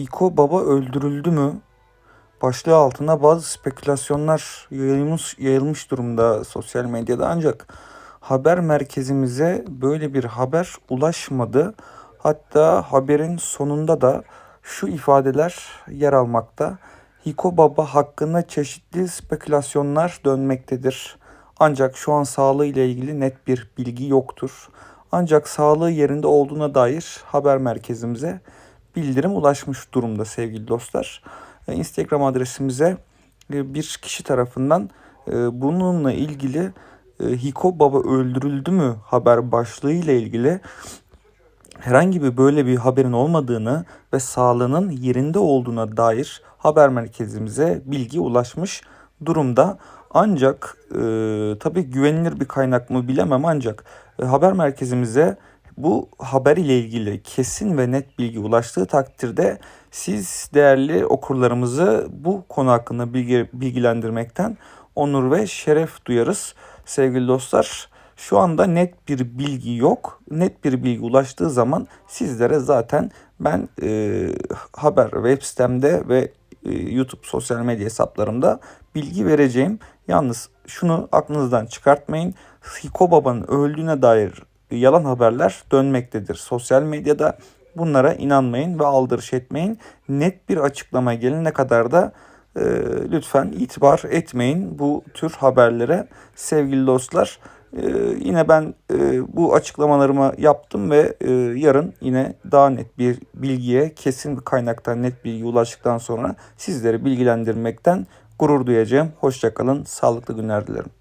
İko Baba öldürüldü mü? Başlığı altında bazı spekülasyonlar yayılmış, yayılmış durumda sosyal medyada ancak haber merkezimize böyle bir haber ulaşmadı. Hatta haberin sonunda da şu ifadeler yer almakta. Hiko Baba hakkında çeşitli spekülasyonlar dönmektedir. Ancak şu an sağlığı ile ilgili net bir bilgi yoktur. Ancak sağlığı yerinde olduğuna dair haber merkezimize bildirim ulaşmış durumda sevgili dostlar. E, Instagram adresimize e, bir kişi tarafından e, bununla ilgili Hiko Baba öldürüldü mü haber başlığı ile ilgili herhangi bir böyle bir haberin olmadığını ve sağlığının yerinde olduğuna dair haber merkezimize bilgi ulaşmış durumda. Ancak e, tabii güvenilir bir kaynak mı bilemem ancak e, haber merkezimize bu haber ile ilgili kesin ve net bilgi ulaştığı takdirde siz değerli okurlarımızı bu konu hakkında bilgi, bilgilendirmekten onur ve şeref duyarız. Sevgili dostlar şu anda net bir bilgi yok. Net bir bilgi ulaştığı zaman sizlere zaten ben e, haber web sitemde ve e, YouTube sosyal medya hesaplarımda bilgi vereceğim. Yalnız şunu aklınızdan çıkartmayın. Hiko Baba'nın öldüğüne dair yalan haberler dönmektedir. Sosyal medyada bunlara inanmayın ve aldırış etmeyin. Net bir açıklama gelene kadar da e, lütfen itibar etmeyin bu tür haberlere sevgili dostlar. E, yine ben e, bu açıklamalarımı yaptım ve e, yarın yine daha net bir bilgiye kesin bir kaynaktan net bilgi ulaştıktan sonra sizleri bilgilendirmekten gurur duyacağım. Hoşçakalın, sağlıklı günler dilerim.